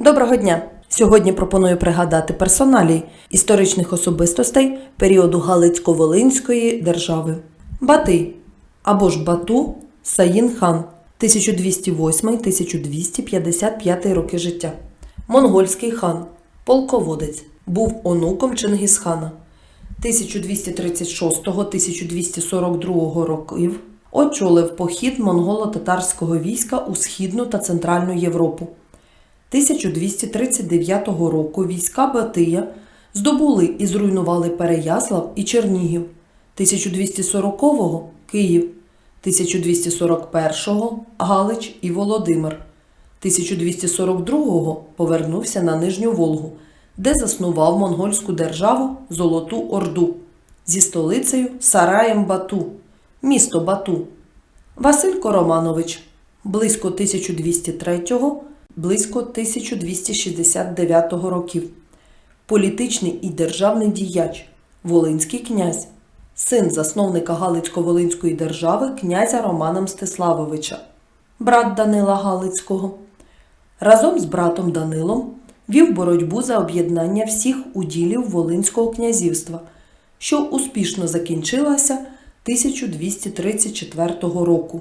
Доброго дня! Сьогодні пропоную пригадати персоналії історичних особистостей періоду Галицько-Волинської держави. Батий або ж Бату Саїн хан 1208-1255 роки життя. Монгольський хан, полководець, був онуком Чингісхана 1236-1242 років. Очолив похід монголо-татарського війська у Східну та Центральну Європу. 1239 року війська Батия здобули і зруйнували Переяслав і Чернігів, 1240-го Київ, 1241-го Галич і Володимир, 1242-го повернувся на Нижню Волгу, де заснував монгольську державу Золоту Орду зі столицею Сараєм Бату, місто Бату. Василько Романович. Близько 1203-го, близько 1269 років. Політичний і державний діяч, Волинський князь, син засновника Галицько-Волинської держави князя Романа Мстиславовича, брат Данила Галицького. Разом з братом Данилом вів боротьбу за об'єднання всіх уділів Волинського князівства, що успішно закінчилася 1234 року.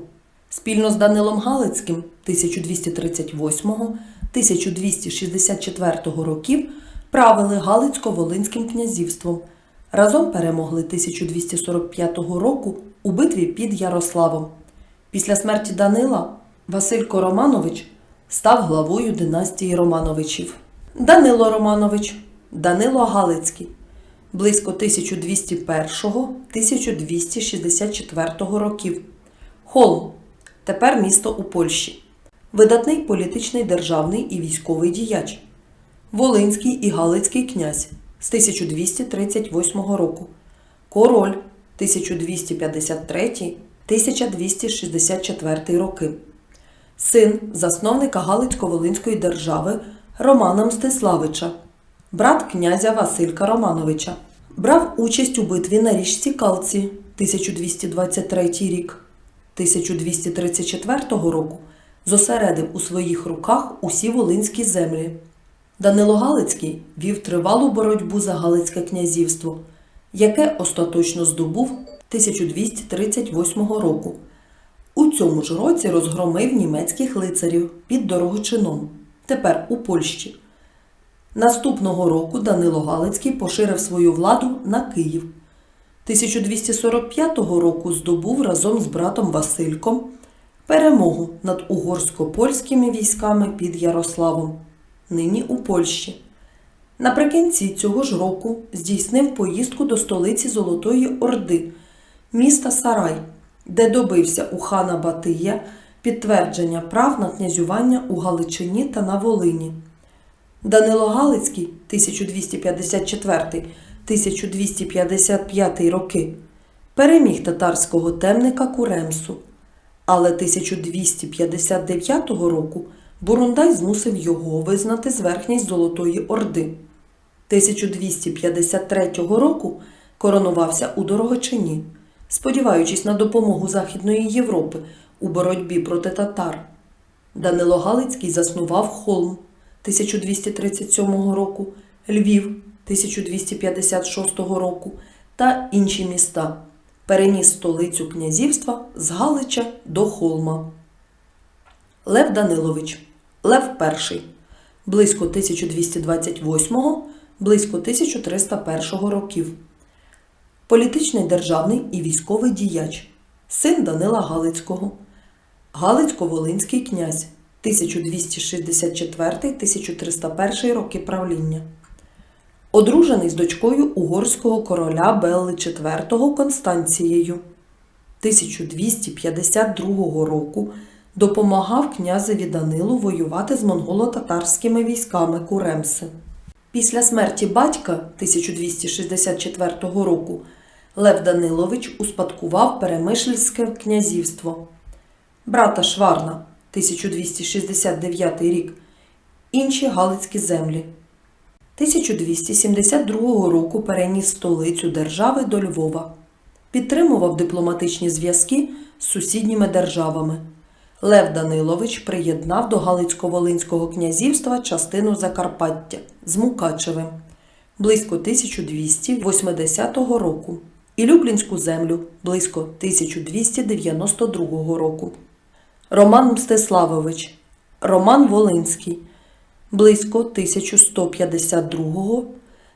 Спільно з Данилом Галицьким 1238-1264 років правили Галицько-Волинським князівством. Разом перемогли 1245 року у битві під Ярославом. Після смерті Данила Василько Романович став главою династії Романовичів. Данило Романович, Данило Галицький, близько 1201-1264 років. Холм, тепер місто у Польщі. Видатний політичний державний і військовий діяч. Волинський і Галицький князь з 1238 року. Король 1253-1264 роки. Син засновника Галицько-Волинської держави Романа Мстиславича, брат князя Василька Романовича. Брав участь у битві на річці Калці 1223 рік. 1234 року зосередив у своїх руках усі волинські землі. Данило Галицький вів тривалу боротьбу за Галицьке князівство, яке остаточно здобув 1238 року. У цьому ж році розгромив німецьких лицарів під Дорогочином, тепер у Польщі. Наступного року Данило Галицький поширив свою владу на Київ. 1245 року здобув разом з братом Васильком перемогу над угорсько-польськими військами під Ярославом, нині у Польщі. Наприкінці цього ж року здійснив поїздку до столиці Золотої Орди, міста Сарай, де добився у хана Батия підтвердження прав на князювання у Галичині та на Волині. Данило Галицький 1254-1255 роки переміг татарського темника Куремсу, але 1259 року Бурундай змусив його визнати зверхність Золотої Орди. 1253 року коронувався у Дорогочині, сподіваючись на допомогу Західної Європи у боротьбі проти татар. Данило Галицький заснував Холм 1237 року, Львів 1256 року та інші міста. Переніс столицю князівства з Галича до Холма. Лев Данилович Лев І близько 1228 близько 1301 років. Політичний державний і військовий діяч, син Данила Галицького, Галицько-Волинський князь 1264-1301 роки правління. Одружений з дочкою угорського короля Белли IV Констанцією. 1252 року допомагав князеві Данилу воювати з монголо-татарськими військами Куремси. Після смерті батька 1264 року Лев Данилович успадкував Перемишльське князівство, брата Шварна 1269 рік, інші Галицькі землі. 1272 року переніс столицю держави до Львова, підтримував дипломатичні зв'язки з сусідніми державами, Лев Данилович приєднав до Галицько-Волинського князівства частину Закарпаття з Мукачевим. Близько 1280 року. І Люблінську землю близько 1292 року. Роман Мстиславович, Роман Волинський, близько 1152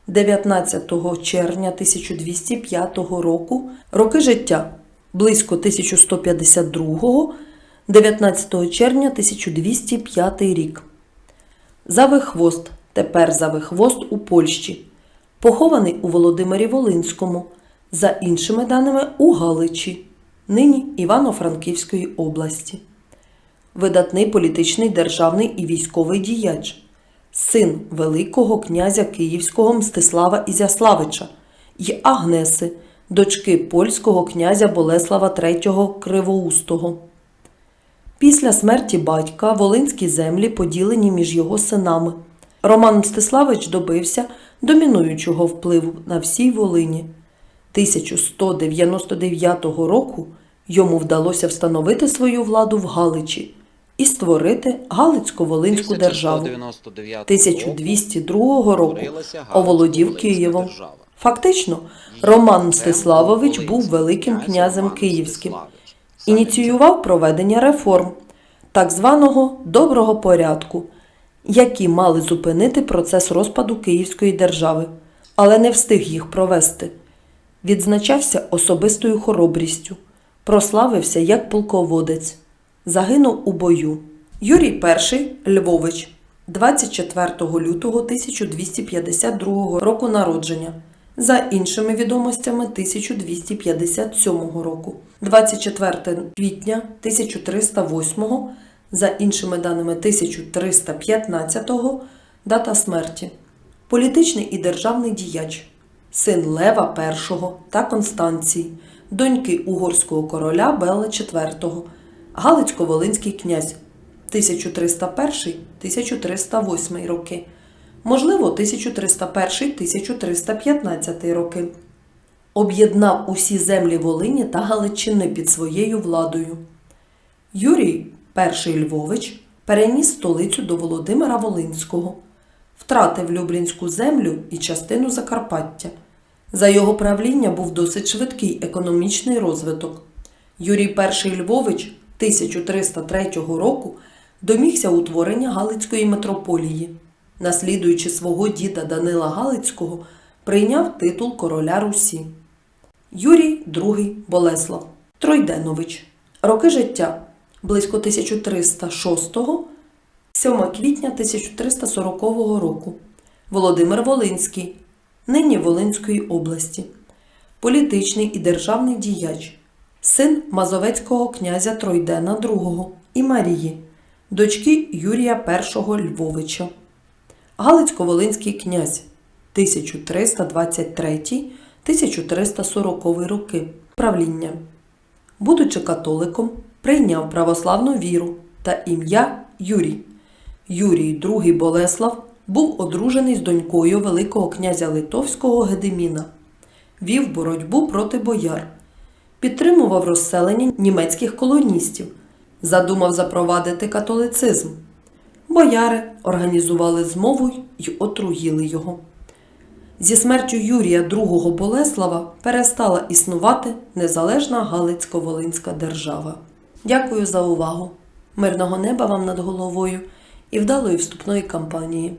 19 червня 1205 року, роки життя близько 1152 19 червня 1205 рік. Завихвост, тепер Завихвост у Польщі, похований у Володимирі Волинському, за іншими даними у Галичі, нині Івано-Франківської області. Видатний політичний державний і військовий діяч, син Великого князя Київського Мстислава Ізяславича й Агнеси, дочки польського князя Болеслава III Кривоустого. Після смерті батька волинські землі поділені між його синами. Роман Мстиславич добився домінуючого впливу на всій Волині. 1199 року йому вдалося встановити свою владу в Галичі і створити Галицько-Волинську державу. 1202 року оволодів Києвом. Фактично, Роман Мстиславович був великим князем київським, ініціював проведення реформ так званого доброго порядку, які мали зупинити процес розпаду Київської держави, але не встиг їх провести. Відзначався особистою хоробрістю, прославився як полководець, загинув у бою. Юрій І Львович, 24 лютого 1252 року народження. За іншими відомостями 1257 року, 24 квітня 1308, за іншими даними 1315, дата смерті. Політичний і державний діяч, син Лева І та Констанції, доньки угорського короля Бела IV, Галицько-Волинський князь 1301-1308 роки можливо 1301-1315 роки. Об'єднав усі землі Волині та Галичини під своєю владою. Юрій І Львович переніс столицю до Володимира Волинського, втратив Люблінську землю і частину Закарпаття. За його правління був досить швидкий економічний розвиток. Юрій І Львович 1303 року домігся утворення Галицької митрополії наслідуючи свого діда Данила Галицького, прийняв титул короля Русі. Юрій II Болеслав Тройденович. Роки життя близько 1306 7 квітня 1340 року. Володимир Волинський, нині Волинської області. Політичний і державний діяч, син Мазовецького князя Тройдена II і Марії, дочки Юрія І Львовича. Галицько-Волинський князь 1323-1340 роки правління. Будучи католиком, прийняв православну віру та ім'я Юрій. Юрій II Болеслав був одружений з донькою Великого князя Литовського Гедеміна, вів боротьбу проти бояр, підтримував розселення німецьких колоністів, задумав запровадити католицизм. Бояри організували змову й отруїли його. Зі смертю Юрія II Болеслава перестала існувати незалежна Галицько-Волинська держава. Дякую за увагу! Мирного неба вам над головою і вдалої вступної кампанії!